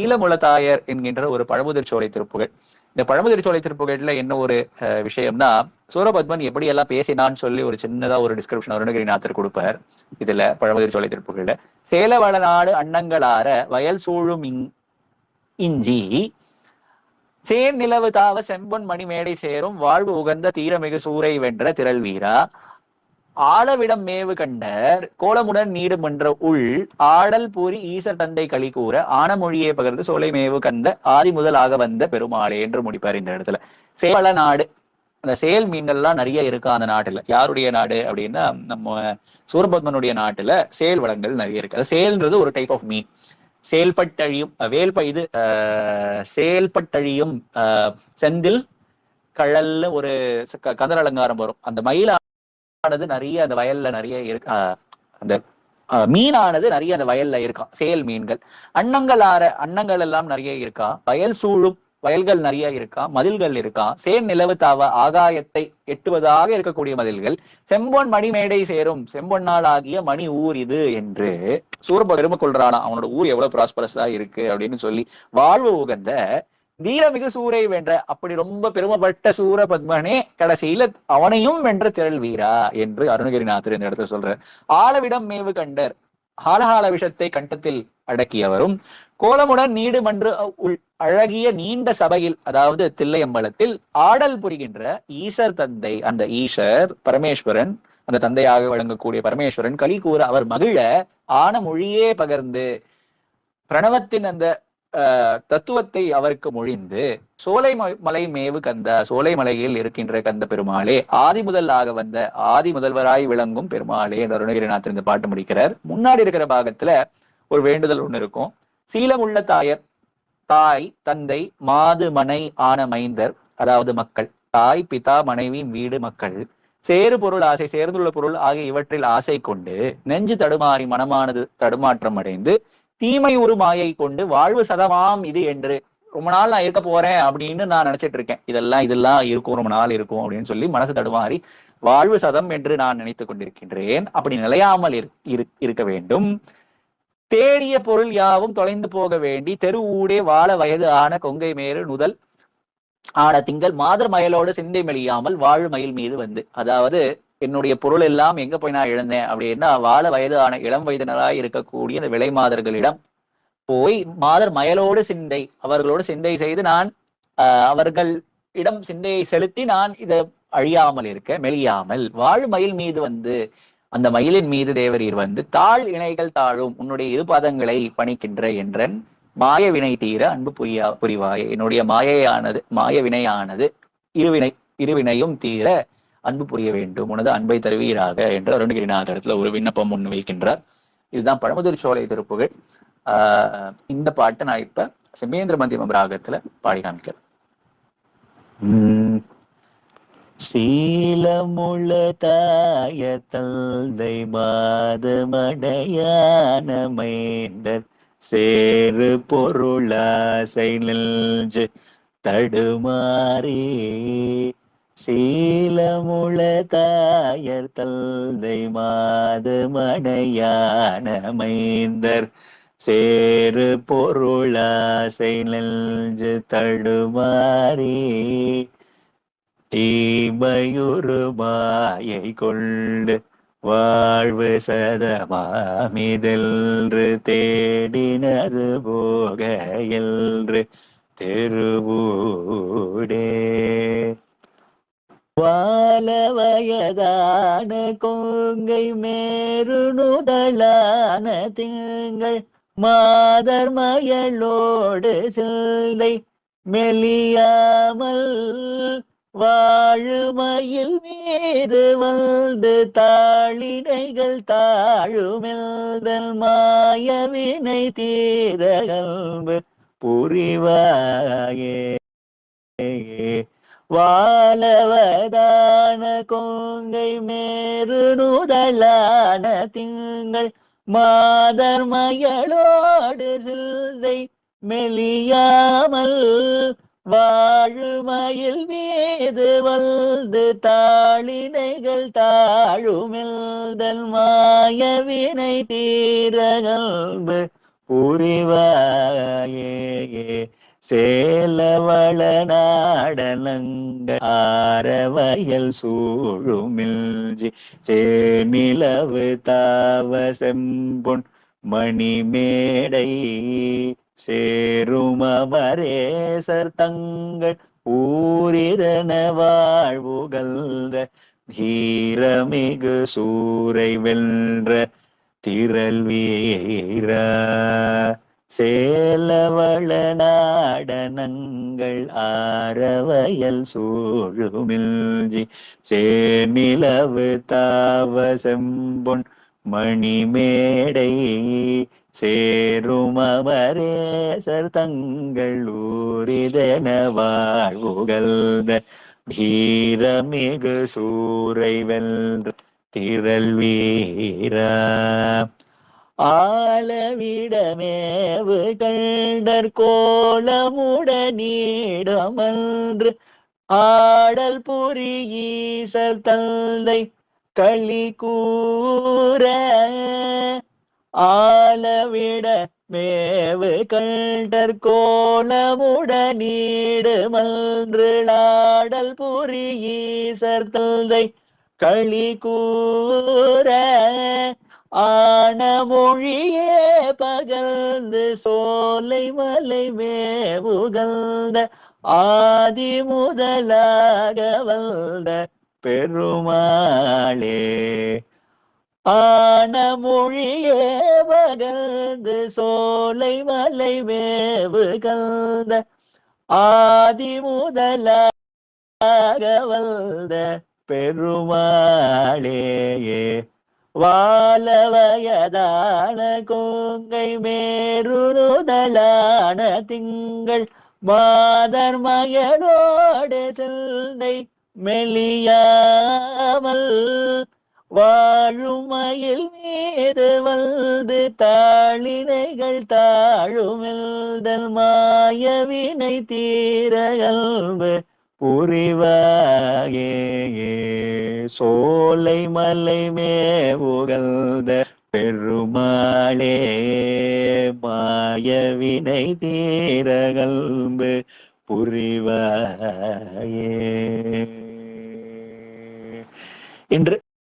நீலமுளத்தாயர் என்கின்ற ஒரு பழமுதிர் சோலை திருப்புகள். இந்த பழமுதிர் சோலை திருப்புகள்ல என்ன ஒரு விஷயம்னா சூரபத்மன் எப்படி எல்லாம் பேசினான்னு சொல்லி ஒரு சின்னதா ஒரு டிஸ்கிரிப்ஷன் அருணகிரிநாதர் கொடுப்பார். இதுல பழமுதிர் சோலை திருப்புகள்ல. சேல வளநாடு அன்னங்களார வயல் சூழும் இங்- இஞ்சி சேர் நிலவு தாவ செம்பொன் மணி மேடை சேரும் வாழ்வு உகந்த தீரமிகு சூரை வென்ற திரள் வீரா ஆளவிடம் மேவு கண்டர் கோலமுடன் நீடும் மன்ற உள் ஆடல் பூரி ஈசர் தந்தை களி கூற ஆனமொழியை பகிர்ந்து சோலை மேவு கந்த ஆதி முதலாக வந்த பெருமாளே என்று முடிப்பார் இந்த இடத்துல. சேவல நாடு அந்த செயல் மீன்கள்லாம் நிறைய இருக்கு அந்த நாட்டுல? யாருடைய நாடு அப்படின்னா நம்ம சூரபத்மனுடைய நாட்டுல செயல் வளங்கள் நிறைய இருக்கு. அது செயல்ன்றது ஒரு டைப் ஆஃப் மீன். செயல்பட்டழியும் அஹ், வேல்ப இது செயல்பட்டழியும் செந்தில் கழல்ல ஒரு க- கதர் அலங்காரம் வரும். அந்த மயிலானது நிறைய அந்த வயல்ல நிறைய இருக்கு அந்த மீனானது நிறைய அந்த வயல்ல இருக்காம் செயல் மீன்கள். அன்னங்கள் ஆற அன்னங்கள் எல்லாம் நிறைய இருக்கா வயல் சூழும் வயல்கள் நிறைய இருக்கா மதில்கள் இருக்கா சேர் நிலவு தாவ ஆகாயத்தை எட்டுவதாக இருக்கக்கூடிய மதில்கள் செம்பொன் மணி மேடை சேரும் செம்பொன்னால் ஆகிய மணி ஊர் இது என்று சூரப பெருமை கொள்றானா அவனோட ஊர் எவ்வளவு ப்ராஸ்பரஸா இருக்கு அப்படின்னு சொல்லி வாழ்வு உகந்த தீரமிகு சூரை வென்ற அப்படி ரொம்ப பெருமைப்பட்ட சூரபத்மனே கடைசியில அவனையும் வென்ற திரள் வீரா என்று அருணகிரிநாதர் இந்த இடத்துல சொல்றார். ஆளவிடம் மேவு கண்டர் ஹாலஹால விஷத்தை கண்டத்தில் அடக்கியவரும் கோலமுடன் நீடு மன்று உள் அழகிய நீண்ட சபையில் அதாவது தில்லையம்பலத்தில் ஆடல் புரிகின்ற ஈசர் தந்தை அந்த ஈசர் பரமேஸ்வரன் அந்த தந்தையாக வழங்கக்கூடிய பரமேஸ்வரன் கலி கூற அவர் மகிழ ஆன மொழியே பகர்ந்து பிரணவத்தின் அந்த தத்துவத்தை அவருக்கு மொழிந்து சோலை ம- மலை மேவு கந்த சோலை மலையில் இருக்கின்ற கந்த பெருமாளே ஆதி முதலாக வந்த ஆதி முதல்வராய் விளங்கும் பெருமாளே என்று அருணகிரிநாத் இந்த பாட்டு முடிக்கிறார். முன்னாடி இருக்கிற பாகத்துல ஒரு வேண்டுதல் ஒண்ணு இருக்கும். சீலமுள்ள தாயர் தாய் தந்தை மாது மனை ஆன மைந்தர் அதாவது மக்கள் தாய் பிதா மனைவி வீடு மக்கள் சேறு பொருள் ஆசை சேர்ந்துள்ள பொருள் ஆகிய இவற்றில் ஆசை கொண்டு நெஞ்சு தடுமாறி மனமானது தடுமாற்றம் அடைந்து தீமை ஒரு மாயை கொண்டு வாழ்வு சதமாம் இது என்று ரொம்ப நாள் நான் இருக்க போறேன் அப்படின்னு நான் நினைச்சிட்டு இருக்கேன். இதெல்லாம் இதெல்லாம் இருக்கும் ரொம்ப நாள் இருக்கும் அப்படின்னு சொல்லி மனசு தடுமாறி வாழ்வு சதம் என்று நான் நினைத்துக் கொண்டிருக்கின்றேன். அப்படி நிலையாமல் இரு- இரு- இருக்க வேண்டும். தேடிய பொருள் யாவும் தொலைந்து போக வேண்டி தெரு ஊடே வாழ வயது ஆன கொங்கை மேரு நுதல் ஆன திங்கள் மாதர் மயலோடு சிந்தை மெழியாமல் வாழு மயில் மீது வந்து. அதாவது என்னுடைய பொருள் எல்லாம் எங்க போய் நான் இழந்தேன் அப்படின்னா வாழ வயது ஆன இளம் வயதினராய் இருக்கக்கூடிய அந்த விலை மாதர்களிடம் போய் மாதர் மயலோடு சிந்தை அவர்களோடு சிந்தை செய்து நான் அவர்கள் இடம் சிந்தையை செலுத்தி நான் இதை அழியாமல் இருக்க மெலியாமல் வாழ் மயில் மீது வந்து அந்த மயிலின் மீது தேவரீர் வந்து தாழ் இணைகள் தாழும் உன்னுடைய இரு பதங்களை பணிக்கின்ற என்றன் மாய வினை தீர அன்பு புரியா புரிவாய். என்னுடைய மாயையானது மாய வினையானது இருவினை இருவினையும் தீர அன்பு புரிய வேண்டும் உனது அன்பை தருவீராக என்று அருணகிரிநாதரத்துல ஒரு விண்ணப்பம் முன் வைக்கின்றார். இதுதான் பழமுதிர் சோலை திருப்புகள். ஆஹ் இந்த பாட்டை நான் இப்ப செம்மேந்திர மந்திமம் ராகத்துல பாடி காமிக்கிறேன். சீலமுள்ள தாய தந்தை மாதமடையான சேரு பொருளாசை நெஞ்சு தடுமாறே. சீலமுள தாயர் தந்தை மாதமடையான மைந்தர். சேரு பொருளாசை நெஞ்சு தடுமாறி தீமையுறு மாயை கொண்டு வாழ்வு சதமாமிதென்று தேடினது போக என்று திருவூடே. வாழ வயதான கொங்கை மேருணுதலான திங்கள் மாதர் மயலோடு சில்லை மெலியாமல் வாழுமயில் மீது வந்து தாளிடைகள் தாழுமெல்தல் மாயவினை தீரகல்பு புரிவாயே. வாழவதான கொங்கை மேரு நுதலான திங்கள் மாதர் மயலோடு சில்லை மெலியாமல் வாழுமயில் மீது வந்து தாளினைகள் தாழுமெல்தல் மாயவினை தீரகல்பு புரிவாயே. சேலவள நாடனங்க ஆரவயல் சூழுமில்ஜி. சேமிலவு தாவ செம்பொன் மணிமேடை. சேருமரேசர் தங்கள் ஊரிதன வாழ்வுகழ்ந்த ஹீரமிகு சூரை வென்ற திரள் வீர சேலவள நாடனங்கள் ஆரவயல் சூழுமில்ஜி சேநிலவு தாவ செம்பொன் மணிமேடை சேருமரேசர் தங்கள் ஊரிதன வாழ்வுகழ்ந்த தீரமிகு சூரை வென்ற திரள் வீர. ஆலவிடமேவு கண்டற் கோலமுடனீடமன்று ஆடல் புரியீசல் தந்தை களி கூற. ஆலவிட மேவு கண்டற் கோலமுடனீடுமன்று ஆடல் புரியீசர் தந்தை களி கூற ஆனமொழியே பகழ்ந்து சோலை மலை மேவுகழ்ந்த ஆதி முதலாக வந்த பெருமாளே. ஆனமொழியே பகழ்ந்து சோலை மலை மேவுகழ்ந்த ஆதி முதலாக வந்த பெருமாளேயே வாழ கோங்கை கொங்கை மேருணுதலான திங்கள் மாதர் மயனோடு செல்லை மெலியாமல் வாழுமையில் மீது வந்து தாளினைகள் தாழுமில்தல் மாயவினை தீரகல்வு புரிவாயே சோலை மலை மேவுகழ்ந்த பெருமாளே மாயவினை தீரகல்பு புரிவாயே. என்று